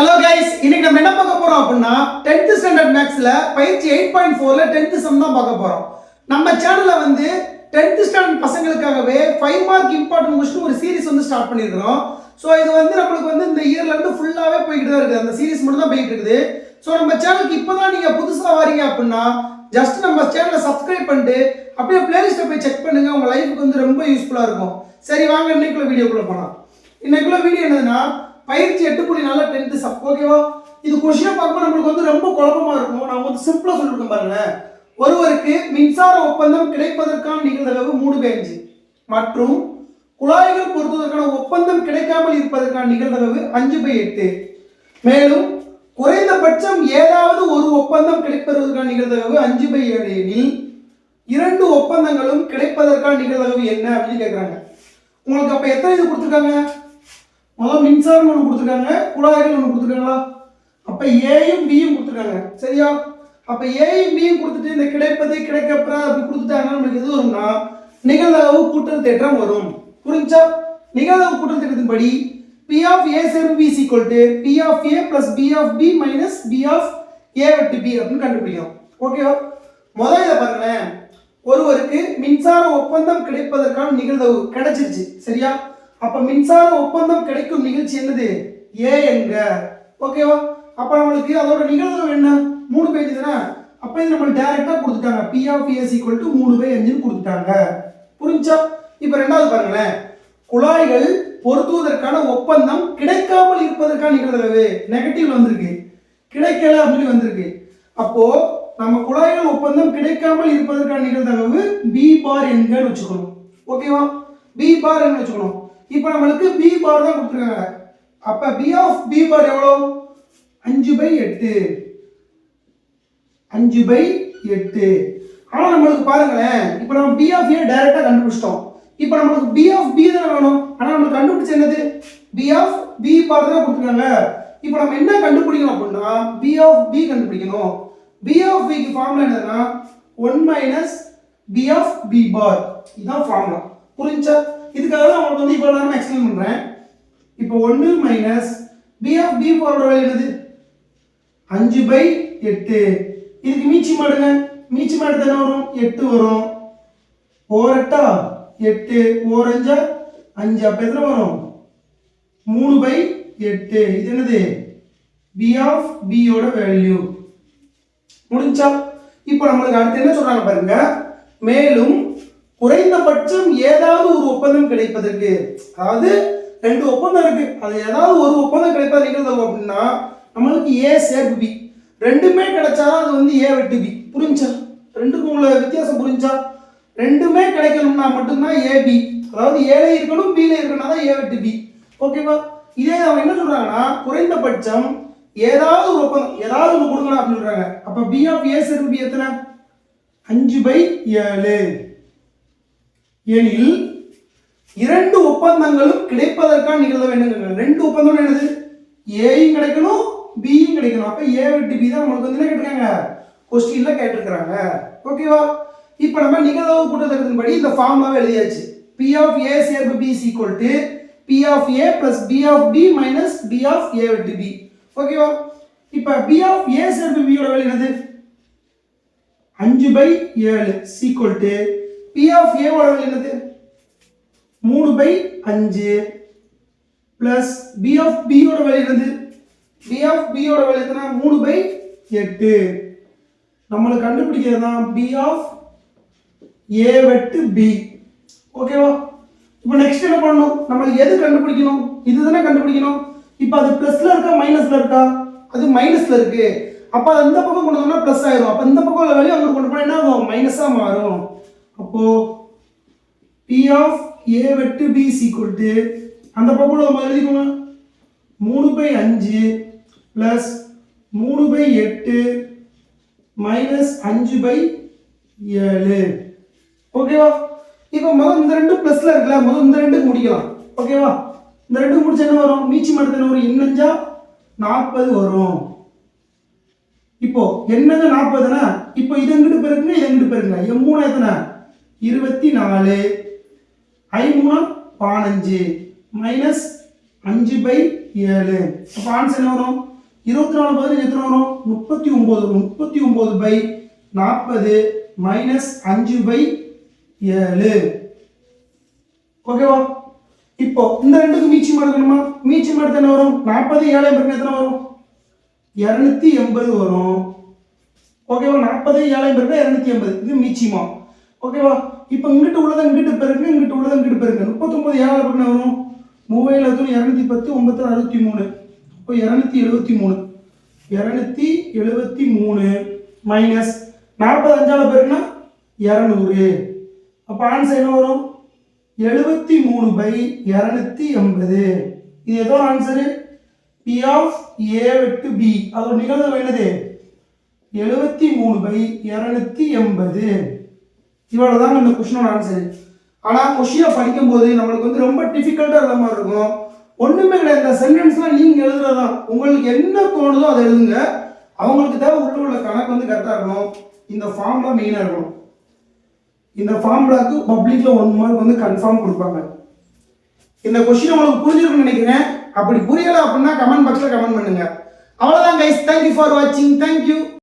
Hello guys இன்னைக்கு நம்ம என்ன பார்க்க போறோம் அப்படின்னா 10th ஸ்டாண்டர்ட் மேக்ஸ்ல பயிற்சி எயிட் பாயிண்ட் ஃபோர்ல டென்த் சம் தான் பார்க்க போறோம். நம்ம சேனல்ல வந்து 10th ஸ்டாண்டர்ட் பசங்களுக்காகவே ஃபைவ் மார்க் இம்பார்ட்டன்ட் கொஸ்டின் ஒரு சீரிஸ் வந்து ஸ்டார்ட் பண்ணியிருக்கிறோம். ஸோ இது வந்து நம்மளுக்கு வந்து இந்த இயர்ல இருந்து ஃபுல்லாவே போய்கிட்டு தான் இருக்குது. அந்த சீரிஸ் மட்டும் தான் போயிட்டு இருக்குது. ஸோ நம்ம சேனலுக்கு இப்போதான் நீங்க புதுசா வரீங்க அப்படின்னா ஜஸ்ட் நம்ம சேனலை சப்ஸ்கிரைப் பண்ணிட்டு அப்படியே பிளேலிஸ்ட்டை போய் செக் பண்ணுங்க. உங்க லைஃபுக்கு வந்து ரொம்ப யூஸ்ஃபுல்லா இருக்கும். சரி வாங்க இன்னைக்குள்ள வீடியோக்குள்ள போகலாம் இன்னைக்குள்ள வீடியோ என்னதுன்னா பயிற்சி எட்டு புள்ளி நாலு டென்த்து சப் ஓகேவா இது கொஷினை பார்க்கும்போது நம்மளுக்கு வந்து ரொம்ப குழப்பமா இருக்கும். நான் வந்து சிம்பிளாக சொல்லியிருக்கேன் பாருங்களேன். ஒருவருக்கு மின்சார ஒப்பந்தம் கிடைப்பதற்கான நிகழ்தகவு மூணு பை அஞ்சு. மற்றும் குழாய்கள் பொருத்துவதற்கான ஒப்பந்தம் கிடைக்காமல் இருப்பதற்கான நிகழ்தகவு அஞ்சு பை எட்டு. மேலும் குறைந்தபட்சம் ஏதாவது ஒரு ஒப்பந்தம் கிடைப்பதற்கான நிகழ்தகவு அஞ்சு பை ஏழு எனில் இரண்டு ஒப்பந்தங்களும் கிடைப்பதற்கான நிகழ்தகவு என்ன அப்படின்னு கேட்குறாங்க உங்களுக்கு அப்போ எத்தனை இது கொடுத்துருக்காங்க? முதல்ல மின்சாரம் ஒன்று கொடுத்துருக்காங்க குழாய்கள் ஒன்று கொடுத்துருக்காங்களா? அப்போ ஏயும் பியும் கொடுத்துருக்காங்க. சரியா? அப்போ ஏயும் பியும் கொடுத்துட்டு இந்த கிடைப்பது கிடைக்கப்பற அப்படி கொடுத்துட்டாங்கன்னா நம்மளுக்கு எது வரும்னா நிகழ்தகவு கூட்டல் தேற்றம் வரும். புரிஞ்சா நிகழ்தகவு கூட்டல் தேற்றத்தின்படி பி ஆஃப் ஏ சேரும் B equal to P of A plus P of B minus P of A வெட்டு பி அப்படின்னு கண்டுபிடிக்கும் ஓகேவா முதல்ல இதை பாருங்களேன். ஒருவருக்கு மின்சார ஒப்பந்தம் கிடைப்பதற்கான நிகழ்தகவு கிடைச்சிருச்சு. சரியா? அப்ப மின்சார ஒப்பந்தம் கிடைக்கும் நிகழ்ச்சி என்னது? ஏ என்க. ஓகேவா அப்ப நம்மளுக்கு அதோட நிகழ்வு என்ன? மூணு பேஜ் தானே? அப்ப இது நம்ம டைரக்டா கொடுத்துட்டாங்க. P of A's equal to மூணு பை அஞ்சுன்னு கொடுத்துட்டாங்க. புரிஞ்சா? இப்ப ரெண்டாவது பாருங்களேன். குழாய்கள் பொருத்துவதற்கான ஒப்பந்தம் கிடைக்காமல் இருப்பதற்கான நிகழ்வு நெகட்டிவ் வந்திருக்கு. கிடைக்கல அப்படின்னு வந்திருக்கு. அப்போ நம்ம குழாய்கள் ஒப்பந்தம் கிடைக்காமல் இருப்பதற்கான நிகழ்தகவு பி பார் என்கன்னு வச்சுக்கணும். ஓகேவா பி பார் என்ன வச்சுக்கணும். இப்போ நம்மளுக்கு பி பார் தான் கொடுத்துருக்காங்க. அப்ப பி ஆஃப் பி பார் எவ்வளோ அஞ்சு பை எட்டு. அஞ்சு பை எட்டு. ஆனால் நம்மளுக்கு பாருங்களேன் இப்போ நம்ம பி ஆஃப் ஏ டைரெக்டாக கண்டுபிடிச்சிட்டோம். இப்போ நம்மளுக்கு பி ஆஃப் பி தானே வேணும்? ஆனால் நம்மளுக்கு கண்டுபிடிச்ச என்னது? பி ஆஃப் பி பார் தான் கொடுத்துருக்காங்க. இப்போ நம்ம என்ன கண்டுபிடிக்கணும் அப்படின்னா பி ஆஃப் பி கண்டுபிடிக்கணும். பி ஆஃப் பிக்கு ஃபார்முலா என்னதுன்னா one minus P of B பார் இதுதான் ஃபார்முலா புரிஞ்சா? இதுக்காக தான் உங்களுக்கு வந்து இப்போ நான் எக்ஸ்பிளைன் பண்ணுறேன் இப்போ ஒன்று மைனஸ் பி ஆஃப் பி ஃபோரோட வேலை என்னது? அஞ்சு பை எட்டு. இதுக்கு மீச்சி மாடுங்க. மீச்சி மாடு தானே வரும்? எட்டு வரும். ஓரட்டா எட்டு. ஓரஞ்சா அஞ்சு. அப்போ எத்தனை வரும்? மூணு பை எட்டு. இது என்னது? பி ஆஃப் பியோட வேல்யூ முடிஞ்சா? இப்போ நம்மளுக்கு அடுத்து என்ன சொல்கிறாங்க பாருங்க. மேலும் குறைந்தபட்சம் ஏதாவது ஒரு ஒப்பந்தம் கிடைப்பதற்கு. அதாவது ரெண்டு ஒப்பந்தம் இருக்கு. அது ஏதாவது ஒரு ஒப்பந்தம் கிடைப்பது நிகழ்ந்தது அப்படின்னா நம்மளுக்கு ஏ சேர்ப்பு பி ரெண்டுமே கிடைச்சாதான் அது வந்து ஏ வெட்டு பி புரிஞ்சா? ரெண்டுக்கும் உள்ள வித்தியாசம் புரிஞ்சா? ரெண்டுமே கிடைக்கணும்னா மட்டும்தான் ஏபி அதாவது ஏல இருக்கணும் பில இருக்கணும் தான் ஏ வெட்டு பி ஓகேவா இதே அவங்க என்ன சொல்றாங்கன்னா குறைந்தபட்சம் ஏதாவது ஒரு ஒப்பந்தம் ஏதாவது ஒன்று கொடுக்கணும் அப்படின்னு சொல்றாங்க. அப்ப பி ஆஃப் ஏ சேர்ப்பு பி எத்தனை? அஞ்சு பை ஏழு. எனில் இரண்டு ஒப்பந்தங்களும் கிடைப்பதற்காக நிகழ்வு வேண்டும் ரெண்டு ஒப்பந்தம் என்னது? ஏயும் கிடைக்கணும் பியும் கிடைக்கணும். அப்ப ஏ விட்டு பி தான் நம்மளுக்கு வந்து என்ன கேட்டிருக்காங்க? கொஸ்டின்ல கேட்டிருக்கிறாங்க. ஓகேவா இப்போ நம்ம நிகழ்வு கூட்டத்தின்படி இந்த ஃபார்முலாவை எழுதியாச்சு. பி ஆஃப் ஏ சேர்ப்பு B is equal to P of A plus P of B minus P of A விட்டு பி ஓகேவா இப்போ பி ஆஃப் ஏ சேர்ப்பு பியோட வேலை என்னது? அஞ்சு பை ஏழு சீக்குவல் டு பி ஆஃப் ஏவோட வேலை என்னது? மூணு பை அஞ்சு பிளஸ் பி ஆஃப் பியோட வழி என்னது? பி ஆஃப் பியோட வழி எத்தனை? மூணு பை எட்டு. நம்மளுக்கு கண்டுபிடிக்கிறது தான் பி ஆஃப் ஏ வெட்டு பி ஓகேவா இப்போ நெக்ஸ்ட் என்ன பண்ணணும்? நம்மளுக்கு எது கண்டுபிடிக்கணும்? இதுதானே கண்டுபிடிக்கணும். இப்போ அது ப்ளஸ்ல இருக்கா மைனஸ்ல இருக்கா? அது மைனஸ்ல இருக்கு. அப்போ அது இந்த பக்கம் கொண்டு வந்தோம்னா ப்ளஸ் ஆயிரும். அப்போ இந்த பக்கம் வழி அவங்க அங்கே கொண்டு போனால் என்ன ஆகும்? மைனஸாக மாறும். அப்போ பி ஆஃப் ஏ வெட்டு பி சீக்குவல் டு அந்த பக்கம் நம்ம எழுதிக்கோங்க. மூணு பை அஞ்சு ப்ளஸ் மூணு பை எட்டு மைனஸ் அஞ்சு பை ஏழு. ஓகேவா இப்போ முதல் இந்த ரெண்டு ப்ளஸ்ல இருக்குல்ல முதல் இந்த ரெண்டு முடிக்கலாம். ஓகேவா இந்த ரெண்டு முடிச்சா என்ன வரும்? மீச்சி மடத்தில் ஒரு எண்ணஞ்சா நாற்பது வரும். இப்போ என்னங்க நாற்பதுனா இப்போ இது எங்கிட்டு பெருக்குங்க? இது எங்கிட்டு பெருக்குங்க? என் மூணு எத்தனை இருபத்தி நாலு ஐ பதினஞ்சு. மைனஸ் அஞ்சு பை ஏழு. அப்போ ஆன்சர் என்ன வரும்? இருபத்தி நாலு பதினஞ்சு எத்தனை வரும்? முப்பத்தி ஒம்பது வரும் முப்பத்தி ஒம்பது பை நாற்பது மைனஸ் அஞ்சு பை ஏழு. ஓகேவா? இப்போ இந்த ரெண்டுக்கு மீச்சம் எடுக்கணுமா மீச்சம் எடுத்து என்ன வரும்? நாற்பது ஏழை பிறகு எத்தனை வரும்? இரநூத்தி எண்பது வரும். ஓகேவா? நாற்பது ஏழை பிறகு இரநூத்தி எண்பது. இது மீச்சிமா ஓகேவா இப்போ இங்கிட்டு உள்ளதை இங்கிட்டு பெருங்க இங்கிட்டு உள்ளதை இங்கிட்டு பெருங்க. முப்பத்தொம்பது ஏழாயிரம் பிறகு வரும்? மூவாயிரம் எத்தனை? இரநூத்தி பத்து ஒன்பத்தி அறுபத்தி மூணு. இப்போ இரநூத்தி எழுபத்தி மூணு. இரநூத்தி எழுபத்தி மூணு மைனஸ் நாற்பது அஞ்சாவது பேருக்குன்னா இரநூறு. அப்போ ஆன்சர் என்ன வரும்? எழுபத்தி மூணு பை இரநூத்தி எண்பது. இது எதோ ஆன்சரு பி ஆஃப் ஏ வெட்டு பி அதோட நிகழ்வு என்னது? எழுபத்தி மூணு பை இரநூத்தி எண்பது. இவ்வளோதான் இந்த கொஷினோட ஆன்சர் ஆனால் கொஷினை படிக்கும்போது நம்மளுக்கு வந்து ரொம்ப டிஃபிகல்ட்டாக இருந்த மாதிரி இருக்கும். ஒன்றுமே கிடையாது. இந்த சென்டென்ஸ்லாம் நீங்கள் எழுதுறதான் உங்களுக்கு என்ன தோணுதோ அதை எழுதுங்க. அவங்களுக்கு தேவை உள்ள உள்ள கணக்கு வந்து கரெக்டாக இருக்கணும். இந்த ஃபார்ம்லாம் மெயினாக இருக்கணும். இந்த ஃபார்முலாக்கு பப்ளிக்கில் ஒன் மார்க் வந்து கன்ஃபார்ம் கொடுப்பாங்க. இந்த கொஸ்டின் உங்களுக்கு புரிஞ்சிருக்கும்னு நினைக்கிறேன். அப்படி புரியலை அப்படின்னா கமெண்ட் பாக்ஸில் கமெண்ட் பண்ணுங்க. அவ்வளோதான் கைஸ் தேங்க்யூ ஃபார் வாட்சிங் தேங்க்யூ